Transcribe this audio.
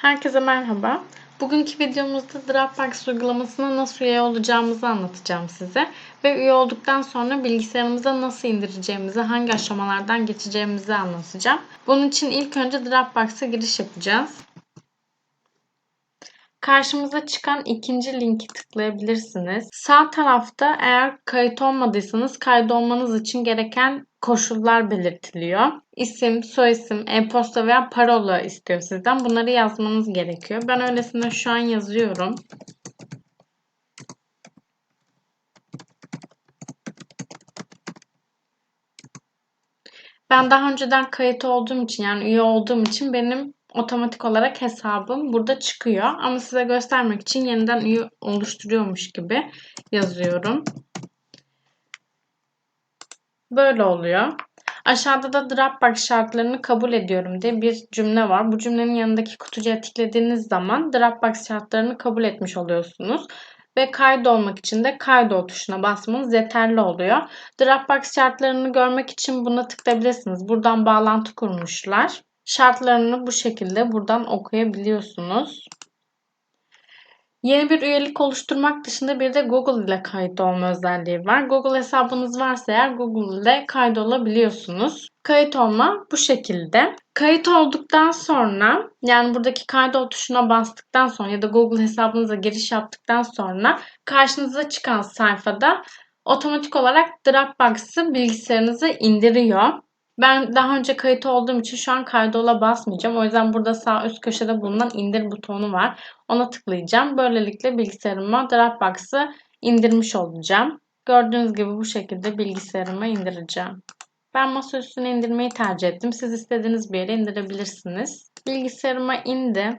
Herkese merhaba. Bugünkü videomuzda Dropbox uygulamasına nasıl üye olacağımızı anlatacağım size. Ve üye olduktan sonra bilgisayarımıza nasıl indireceğimizi, hangi aşamalardan geçeceğimizi anlatacağım. Bunun için ilk önce Dropbox'a giriş yapacağız. Karşımıza çıkan ikinci linki tıklayabilirsiniz. Sağ tarafta eğer kayıt olmadıysanız kaydolmanız için gereken koşullar belirtiliyor. İsim, soyisim, e-posta veya parola istiyor sizden. Bunları yazmanız gerekiyor. Ben öylesine şu an yazıyorum. Ben daha önceden kayıt olduğum için yani üye olduğum için benim otomatik olarak hesabım burada çıkıyor. Ama size göstermek için yeniden üye oluşturuyormuş gibi yazıyorum. Böyle oluyor. Aşağıda da Dropbox şartlarını kabul ediyorum diye bir cümle var. Bu cümlenin yanındaki kutucuğa tıkladığınız zaman Dropbox şartlarını kabul etmiş oluyorsunuz. Ve kaydolmak için de kaydol tuşuna basmanız yeterli oluyor. Dropbox şartlarını görmek için buna tıklayabilirsiniz. Buradan bağlantı kurmuşlar. Şartlarını bu şekilde buradan okuyabiliyorsunuz. Yeni bir üyelik oluşturmak dışında bir de Google ile kayıt olma özelliği var. Google hesabınız varsa eğer Google ile kaydolabiliyorsunuz. Kayıt olma bu şekilde. Kayıt olduktan sonra yani buradaki kaydol tuşuna bastıktan sonra ya da Google hesabınıza giriş yaptıktan sonra karşınıza çıkan sayfada otomatik olarak Dropbox'ı bilgisayarınıza indiriyor. Ben daha önce kayıt olduğum için şu an kaydola basmayacağım. O yüzden burada sağ üst köşede bulunan indir butonu var. Ona tıklayacağım. Böylelikle bilgisayarıma Dropbox'ı indirmiş olacağım. Gördüğünüz gibi bu şekilde bilgisayarıma indireceğim. Ben masa üstüne indirmeyi tercih ettim. Siz istediğiniz bir yere indirebilirsiniz. Bilgisayarıma indi.